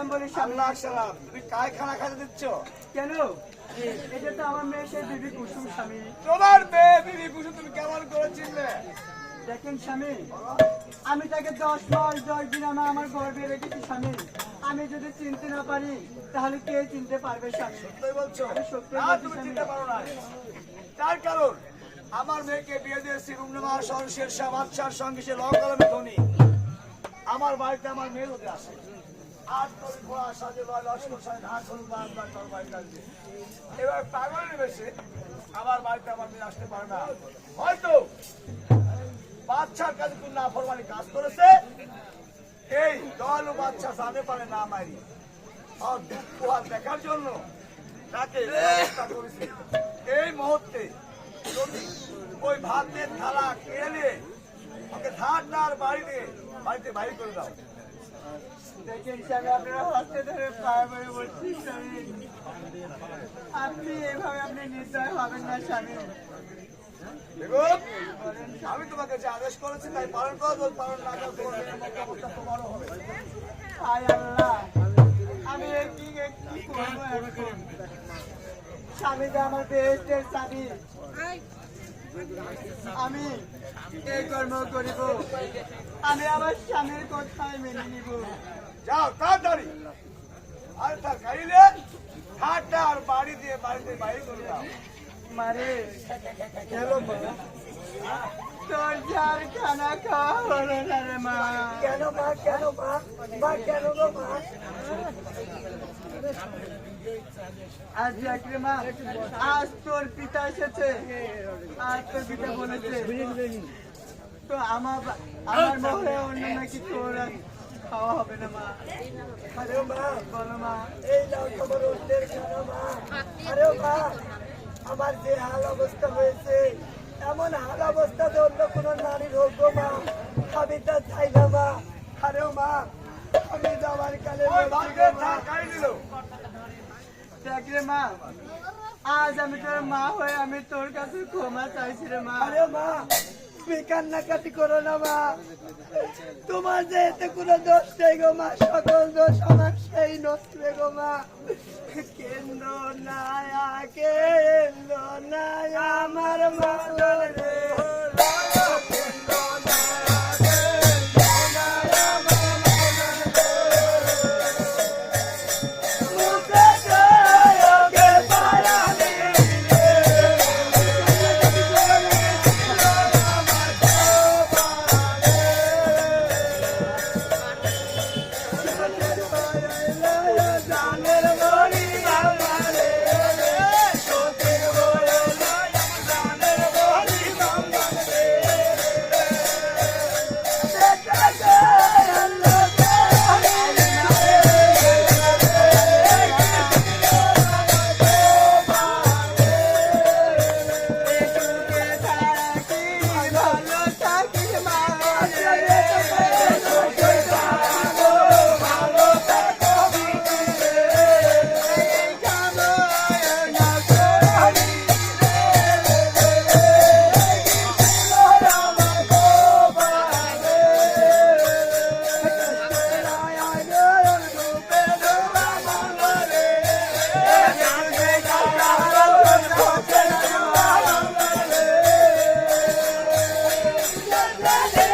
সালাম বলি আল্লাহ সালাম তুমি কায় খানা খাইতে দিচ্ছ? কেন? এটা তো আমার মেয়ে সে বিবি কুসুম স্বামী। তোমার মেয়ে বিবি কুসুম তুমি কেমন করে দেখেন স্বামী আমি তাকে দশ মাস দশ দিন আমার আমার গর্বে রেখেছি স্বামী। আমি যদি চিনতে না পারি তাহলে কে চিনতে পারবে স্বামী? বলছো? তুমি চিনতে পারো না তার কারণ আমার মেয়েকে বিয়ে দিয়েছি রুমনামা বাদশার সঙ্গে সে লকলমে ধনী। আমার বাড়িতে আমার মেয়ে হতে আসে আট ঘোড়া সাজে লয় লস্কর সাজে ধান ধরুন বা আমরা বাড়ি লাগছে এবার পাগল নেমেছে আমার আমার মেয়ে আসতে পারে না। হয়তো বাচ্চার কাছে কোন নাফরমানি কাজ করেছে, এই দল বাচ্চা জানে পারে না মারি আর দুঃখ আর দেখার জন্য তাকে এই মুহূর্তে যদি ওই ভাতের থালা কেড়ে ওকে ধার বাড়িতে বাড়িতে বাইরে করে দাও। আপনি এভাবে আপনি নির্দয় হবেন না স্বামী। আমি তোমাকে যে আদেশ করেছি তাই পালন করো পালন না করো তোমারও হবে। আল্লাহ আমি কি কি করব স্বামী আমার বেহেস্টের স্বামী। আমি এই কর্ম করিব। আমি আমার স্বামীর কথাই মেনে নিব। যাও তাড়াতাড়ি। আর তার গাড়িলে ঠাট্টা আর বাড়ি দিয়ে বাড়িতে বাইরে করে দাও। মারে গেলো। তোর যার খানা খাওয়া হলো না রে মা। কেন মা কেন মা? মা কেন গো মা? আজ দেখ রে মা আজ তোর পিতা এসেছে। তো আমার আমার মহলে অন্য নাকি তোর খাওয়া হবে না মা। আরে মা বলো মা। এই নাও তোমার অন্যের খানা মা। আরে মা আমার যে হাল অবস্থা হয়েছে এমন হাল অবস্থাতে অন্য কোন নারীর হোক মা আমি তা চাই না মা। আরে মা আমি যাওয়ার কালে দেখ রে মা আজ আমি তোর মা হয়ে আমি তোর কাছে ক্ষমা চাইছি রে মা। আরে মা, তুমি কান্নাকাটি করো না মা। তোমার যে এতে কোনো দোষ নেই গো মা, সকল দোষ আমার সেই নষ্টে গো মা। কেন্দ্র নায়া কেন্দ্র নায়া আমার মা la.